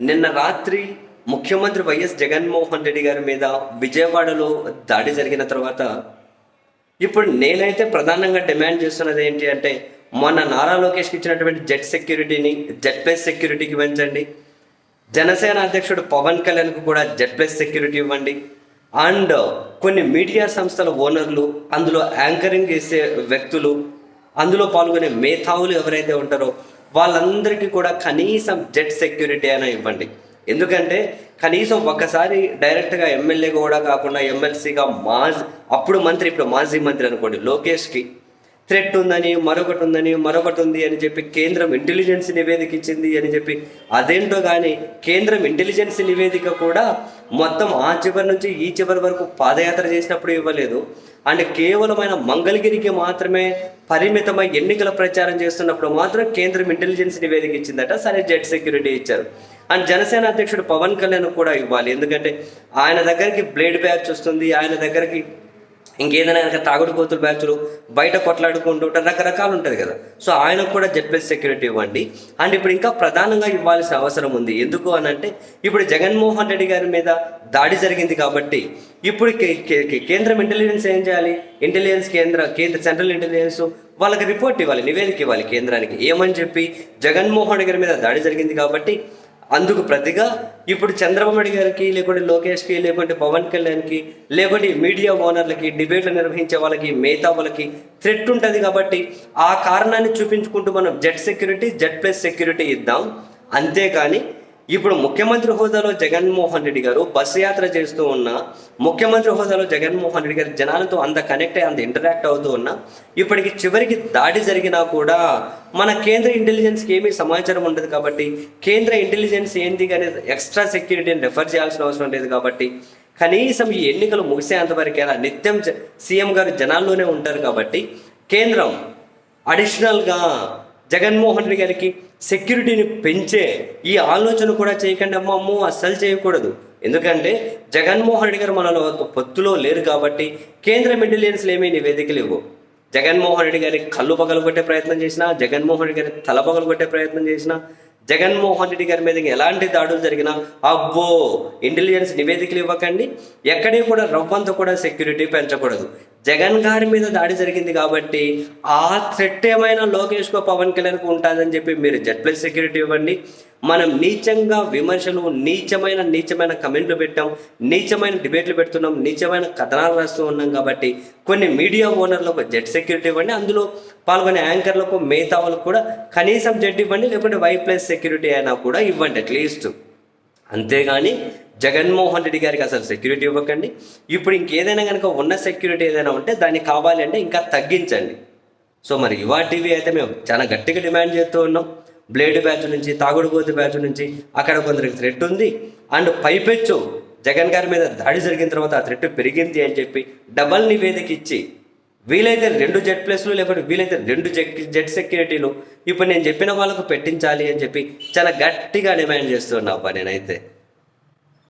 నిన్న రాత్రి ముఖ్యమంత్రి వైఎస్ జగన్మోహన్ రెడ్డి గారి మీద విజయవాడలో దాడి జరిగిన తర్వాత ఇప్పుడు నేనైతే ప్రధానంగా డిమాండ్ చేస్తున్నది ఏంటి అంటే మొన్న నారా లోకేష్కి ఇచ్చినటువంటి జెట్ సెక్యూరిటీని జెట్ ప్లస్ సెక్యూరిటీకి పెంచండి జనసేన అధ్యక్షుడు పవన్ కళ్యాణ్కు కూడా జెడ్ ప్లస్ సెక్యూరిటీ ఇవ్వండి. అండ్ కొన్ని మీడియా సంస్థల ఓనర్లు అందులో యాంకరింగ్ చేసే వ్యక్తులు అందులో పాల్గొనే మేధావులు ఎవరైతే ఉంటారో వాళ్ళందరికీ కూడా కనీసం జెట్ సెక్యూరిటీ అయినా ఇవ్వండి. ఎందుకంటే కనీసం ఒక్కసారి డైరెక్ట్గా ఎమ్మెల్యే కూడా కాకుండా ఎమ్మెల్సీగా మాజీ అప్పుడు మంత్రి ఇప్పుడు మాజీ మంత్రి అనుకోండి లోకేష్కి థ్రెట్ ఉందని మరొకటి ఉందని మరొకటి ఉంది అని చెప్పి కేంద్రం ఇంటెలిజెన్స్ నివేదిక ఇచ్చింది అని చెప్పి అదేంటో కానీ కేంద్రం ఇంటెలిజెన్స్ నివేదిక కూడా మొత్తం ఆ చివరి నుంచి ఈ చివరి వరకు పాదయాత్ర చేసినప్పుడు ఇవ్వలేదు. అండ్ కేవలమైన మంగళగిరికి మాత్రమే పరిమితమై ఎన్నికల ప్రచారం చేస్తున్నప్పుడు మాత్రం కేంద్రం ఇంటెలిజెన్స్ నివేదిక ఇచ్చిందట. సరే జెట్ సెక్యూరిటీ ఇచ్చారు. అండ్ జనసేన అధ్యక్షుడు పవన్ కళ్యాణ్ కూడా ఇవ్వాలి. ఎందుకంటే ఆయన దగ్గరికి బ్లేడ్ బ్యాచ్ వస్తుంది ఆయన దగ్గరికి ఇంకేదైనా కనుక తాగుడుకోతులు బ్యాచ్లు బయట కొట్లాడుకుంటూ ఉంటారు రకరకాలు ఉంటుంది కదా. సో ఆయనకు కూడా జెడ్ సెక్యూరిటీ ఇవ్వండి. అండ్ ఇప్పుడు ఇంకా ప్రధానంగా ఇవ్వాల్సిన అవసరం ఉంది. ఎందుకు అని అంటే ఇప్పుడు జగన్మోహన్ రెడ్డి గారి మీద దాడి జరిగింది కాబట్టి ఇప్పుడు కే- కేంద్రం ఇంటెలిజెన్స్ ఏం చేయాలి? ఇంటెలిజెన్స్ కేంద్ర కేంద్ర సెంట్రల్ ఇంటెలిజెన్స్ వాళ్ళకి రిపోర్ట్ ఇవ్వాలి నివేదిక ఇవ్వాలి కేంద్రానికి. ఏమని చెప్పి? జగన్మోహన్ రెడ్డి గారి మీద దాడి జరిగింది కాబట్టి అందుకు ప్రతిగా ఇప్పుడు చంద్రబాబు నాయుడు గారికి లేకుంటే లోకేష్కి లేకుంటే పవన్ కళ్యాణ్కి లేకుంటే మీడియా ఓనర్లకి డిబేట్లు నిర్వహించే వాళ్ళకి మిగతా వాళ్ళకి థ్రెట్ ఉంటుంది కాబట్టి ఆ కారణాన్ని చూపించుకుంటూ మనం Z security Z plus security ఇద్దాం. అంతేకాని ఇప్పుడు ముఖ్యమంత్రి హోదాలో జగన్మోహన్ రెడ్డి గారు బస్సు యాత్ర చేస్తూ ఉన్న ముఖ్యమంత్రి హోదాలో జగన్మోహన్ రెడ్డి గారు జనాలతో అంత కనెక్ట్ అయ్యి అంత ఇంటరాక్ట్ అవుతూ ఉన్నా ఇప్పటికి చివరికి దాడి జరిగినా కూడా మన కేంద్ర ఇంటెలిజెన్స్కి ఏమీ సమాచారం ఉండదు కాబట్టి కేంద్ర ఇంటెలిజెన్స్ ఏంది కానీ ఎక్స్ట్రా సెక్యూరిటీని రెఫర్ చేయాల్సిన అవసరం లేదు కాబట్టి కనీసం ఈ ఎన్నికలు ముగిసేంతవరకైనా నిత్యం సీఎం గారు జనాల్లోనే ఉంటారు కాబట్టి కేంద్రం అడిషనల్గా జగన్మోహన్ రెడ్డి గారికి సెక్యూరిటీని పెంచే ఈ ఆలోచన కూడా చేయకండి అమ్మ అమ్మో అస్సలు చేయకూడదు. ఎందుకంటే జగన్మోహన్ రెడ్డి గారు మనలో ఒక పొత్తులో లేరు కాబట్టి కేంద్ర ఇంటెలిజెన్స్లు ఏమీ నివేదికలు ఇవ్వు జగన్మోహన్ రెడ్డి గారి కళ్ళు పగలు కొట్టే ప్రయత్నం చేసినా జగన్మోహన్ రెడ్డి గారి తల పగలు కొట్టే ప్రయత్నం చేసినా జగన్మోహన్ రెడ్డి గారి మీద ఎలాంటి దాడులు జరిగినా అబ్బో ఇంటెలిజెన్స్ నివేదికలు ఇవ్వకండి. ఎక్కడే కూడా రవ్వంత కూడా సెక్యూరిటీ పెంచకూడదు. జగన్ గారి మీద దాడి జరిగింది కాబట్టి ఆ థ్రెట్ ఏమైనా లోకేష్కో పవన్ కళ్యాణ్కు ఉంటుందని చెప్పి మీరు జెడ్ ప్లస్ సెక్యూరిటీ ఇవ్వండి. మనం నీచంగా విమర్శలు నీచమైన నీచమైన కమెంట్లు పెట్టాం నీచమైన డిబేట్లు పెడుతున్నాం నీచమైన కథనాలు రాస్తూ ఉన్నాం కాబట్టి కొన్ని మీడియా ఓనర్లకు జెడ్ సెక్యూరిటీ ఇవ్వండి. అందులో పాల్గొనే యాంకర్లకు మిగతా వాళ్ళకు కూడా కనీసం జెడ్ ఇవ్వండి లేకుంటే వై ప్లస్ సెక్యూరిటీ అయినా కూడా ఇవ్వండి అట్లీస్ట్. అంతేగాని జగన్మోహన్ రెడ్డి గారికి అసలు సెక్యూరిటీ ఇవ్వకండి. ఇప్పుడు ఇంకేదైనా కనుక ఉన్న సెక్యూరిటీ ఏదైనా ఉంటే దాన్ని కావాలి అంటే ఇంకా తగ్గించండి. సో మరి యువా టీవీ అయితే మేము చాలా గట్టిగా డిమాండ్ చేస్తూ ఉన్నాం. బ్లేడ్ బ్యాచ్ నుంచి తాగుడుగోతి బ్యాచ్ నుంచి అక్కడ కొందరికి థ్రెట్ ఉంది. అండ్ పైపెచ్చు జగన్ గారి మీద దాడి జరిగిన తర్వాత ఆ థ్రెట్ పెరిగింది అని చెప్పి డబల్ నివేదిక ఇచ్చి వీలైతే రెండు జెట్ ప్లేస్లు లేకపోతే వీలైతే రెండు జెట్ జెట్ సెక్యూరిటీలు ఇప్పుడు నేను చెప్పిన వాళ్ళకు పెట్టించాలి అని చెప్పి చాలా గట్టిగా డిమాండ్ చేస్తున్నా నేనైతే.